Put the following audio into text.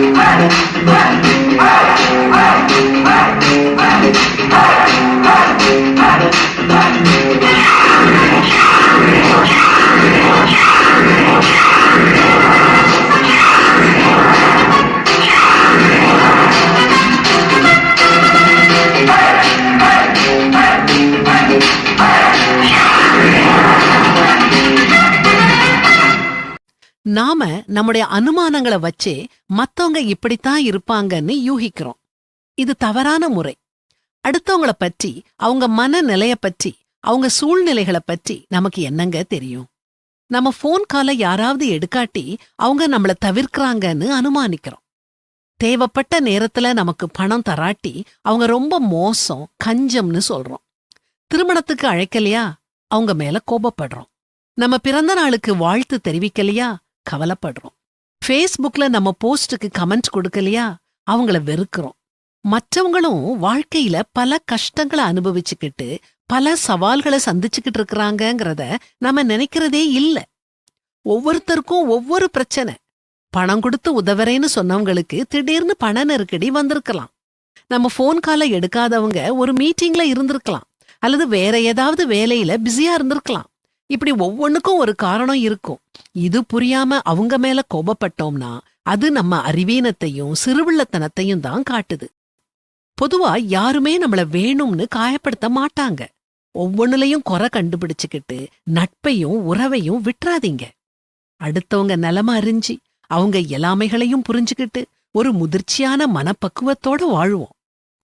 Hey, hey, hey. நாம நம்முடைய அனுமானங்களை வச்சே மத்தவங்க இப்படித்தான் இருப்பாங்கன்னு யூகிக்கிறோம். இது தவறான முறை. அடுத்தவங்கள பற்றி அவங்க மனநிலைய பற்றி அவங்க சூழ்நிலைகளை பற்றி நமக்கு என்னங்க தெரியும்? நம்ம ஃபோன் காலை யாராவது எடுக்காட்டி அவங்க நம்மள தவிர்க்கறாங்கன்னு அனுமானிக்கிறோம். தேவைப்பட்ட நேரத்துல நமக்கு பணம் தராட்டி அவங்க ரொம்ப மோசம் கஞ்சம்னு சொல்றோம். திருமணத்துக்கு அழைக்கலையா? அவங்க மேல கோபப்படுறோம். நம்ம பிறந்த நாளுக்கு வாழ்த்து தெரிவிக்கலையா? கவலைப்படுறோம். ஃபேஸ்புக்ல நம்ம போஸ்டுக்கு கமெண்ட் கொடுக்கலையா? அவங்கள வெறுக்கிறோம். மற்றவங்களும் வாழ்க்கையில பல கஷ்டங்களை அனுபவிச்சுக்கிட்டு பல சவால்களை சந்திச்சுக்கிட்டு இருக்கிறாங்கங்கிறத நம்ம நினைக்கிறதே இல்ல. ஒவ்வொருத்தருக்கும் ஒவ்வொரு பிரச்சனை. பணம் கொடுத்து உதவுறேன்னு சொன்னவங்களுக்கு திடீர்னு பண நெருக்கடி வந்திருக்கலாம். நம்ம ஃபோன் காலை எடுக்காதவங்க ஒரு மீட்டிங்ல இருந்திருக்கலாம். அல்லது வேற ஏதாவது வேலையில பிஸியா இருந்திருக்கலாம். இப்படி ஒவ்வொன்னுக்கும் ஒரு காரணம் இருக்கும். இது புரியாம அவங்க மேல கோபப்பட்டோம்னா அது நம்ம அறிவீனத்தையும் சிறுவிள்ளத்தனத்தையும் தான் காட்டுது. பொதுவா யாருமே நம்மள வேணும்னு காயப்படுத்த மாட்டாங்க. ஒவ்வொன்னுலயும் குறை கண்டுபிடிச்சுக்கிட்டு நட்பையும் உறவையும் விட்டுறாதீங்க. அடுத்தவங்க நிலம அறிஞ்சு அவங்க எல்லாமைகளையும் புரிஞ்சுக்கிட்டு ஒரு முதிர்ச்சியான மனப்பக்குவத்தோட வாழ்வோம்.